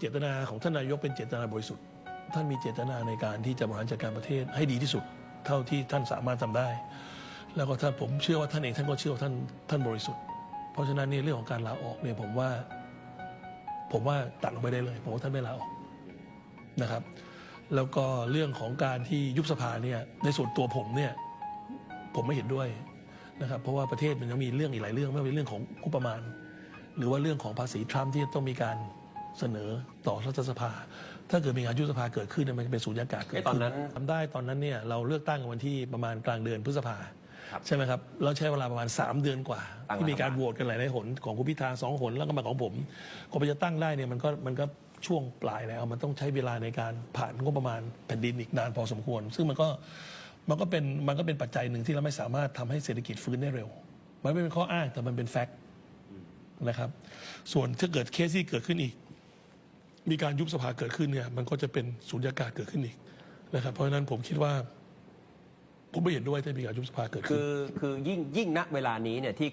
เจตนาของท่านนายกเป็นเจตนาบริสุทธิ์ ท่านมีเจตนาในการที่จะบริหารจัดการประเทศให้ดีที่สุด เท่าที่ท่านสามารถทำได้ แล้วก็ท่านผมเชื่อว่าท่านเองท่านก็เชื่อว่าท่านท่านบริสุทธิ์ เพราะฉะนั้นเนี่ยเรื่องของการลาออกเนี่ยผมว่า ผมว่าตัดลงไปได้เลยผมว่าท่านไม่ลาออกนะครับ แล้วก็เรื่องของการที่ยุบสภาเนี่ยในส่วนตัวผมเนี่ยผมไม่เห็นด้วยนะครับเพราะว่าประเทศมันยังมีเรื่องอีกหลายเรื่องไม่ว่าเป็นเรื่องของงบประมาณ หรือว่าเรื่องของภาษีทรัมป์ที่ต้องมีการ เสนอต่อรัฐสภา ถ้าเกิดมีการยุบสภาเกิดขึ้นเนยมันจะเป็นสูญญากาศเกิดเอ๊ะตอนขึ้นนั้น ทำได้ตอนนั้นเนี่ยเราเลือกตั้งกันวันที่ประมาณกลางเดือนพฤษภาครับใช่ไหมครับเราใช้เวลาประมาณ 3 เดือนกว่า ตั้งที่มีการรัฐบาล โหวตกันหลายๆหนของคุณพิธาสองหนแล้วก็มาของผมก็ไปจะตั้งได้เนี่ยมันก็มันก็ช่วงปลายแล้ว มันต้องใช้เวลาในการผ่านงบประมาณแผ่นดินอีกนานพอสมควร ซึ่งมันก็มันก็เป็นมันก็เป็นปัจจัยหนึ่งที่เราไม่สามารถทำให้เศรษฐกิจฟื้นได้เร็ว มันไม่เป็นข้ออ้างแต่มันเป็นแฟกต์ นะครับ ส่วนถ้าเกิดเคสที่เกิดขึ้นอีก มีการยุบสภาเกิดขึ้นเนี่ยมันก็จะเป็นสุญญากาศเกิดขึ้นอีกนะครับ เพราะฉะนั้นผมคิดว่า ผมไม่เห็นด้วยที่มีการยุบสภาเกิดขึ้นคือคือยิ่งยิ่งณเวลานี้เนี่ยที่